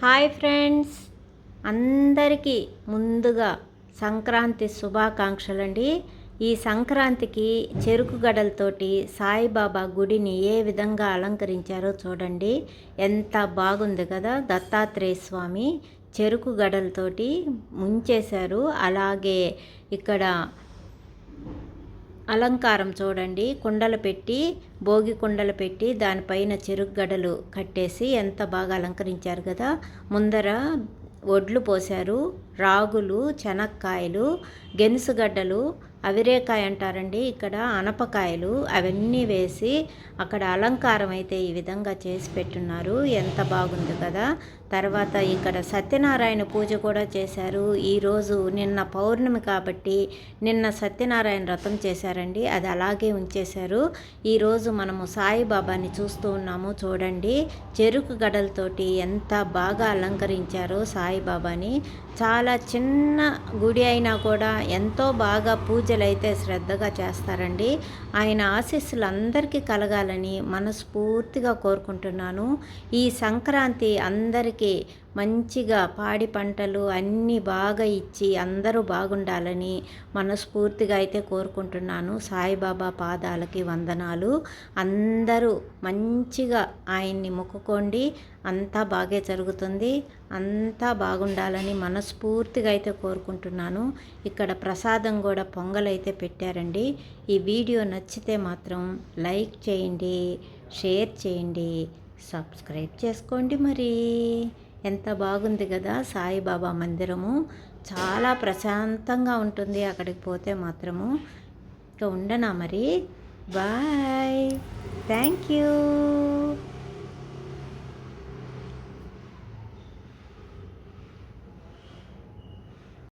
Hi friends. అందరికీ ముందుగా సంక్రాంతి శుభాకాంక్షలు అండి ఈ సంక్రాంతికి చెరుకు గడలతోటి సాయిబాబా గుడిని ఏ విధంగా అలంకరించారో చూడండి. ఎంత బాగుంది కదా దత్తాత్రేయ స్వామి చెరుకు గడలతోటి ముంచేశారు. అలాగే ఇక్కడ అలంకారం చూడండి. కుండలు పెట్టి భోగి కుండలు పెట్టి దానిపైన చెరుగడలు కట్టేసి ఎంత బాగా అలంకరించారు కదా. ముందర ఒడ్లు పోశారు రాగులు చెనక్కాయలు గెనుసుగడ్డలు అవిరేకాయ అంటారండి ఇక్కడ అనపకాయలు అవన్నీ వేసి అక్కడ అలంకారం అయితే ఈ విధంగా చేసి పెట్టున్నారు. ఎంత బాగుంది కదా. తర్వాత ఇక్కడ సత్యనారాయణ పూజ కూడా చేశారు. ఈరోజు నిన్న పౌర్ణమి కాబట్టి నిన్న సత్యనారాయణ వ్రతం చేశారండి. అది అలాగే ఉంచేశారు. ఈరోజు మనము సాయిబాబాని చూస్తూ ఉన్నాము. చూడండి చెరుకు గడలతోటి ఎంత బాగా అలంకరించారో సాయిబాబాని. చాలా చిన్న గుడి అయినా కూడా ఎంతో బాగా పూజ పూజలు అయితే శ్రద్ధగా చేస్తారండి. ఆయన ఆశీస్సులు అందరికీ కలగాలని మనస్ఫూర్తిగా కోరుకుంటున్నాను. ఈ సంక్రాంతి అందరికీ మంచిగా పాడి పంటలు అన్నీ బాగా ఇచ్చి అందరూ బాగుండాలని మనస్ఫూర్తిగా అయితే కోరుకుంటున్నాను. సాయిబాబా పాదాలకి వందనాలు. అందరూ మంచిగా ఆయన్ని మొక్కుకోండి. అంతా బాగే జరుగుతుంది. అంతా బాగుండాలని మనస్ఫూర్తిగా అయితే కోరుకుంటున్నాను. ఇక్కడ ప్రసాదం కూడా పొంగలైతే పెట్టారండి. ఈ వీడియో నచ్చితే మాత్రం లైక్ చేయండి షేర్ చేయండి సబ్స్క్రైబ్ చేసుకోండి మరి. ఎంత బాగుంది కదా సాయిబాబా మందిరము. చాలా ప్రశాంతంగా ఉంటుంది అక్కడికి పోతే మాత్రము. ఇక ఉండనా మరి? బాయ్. Thank you.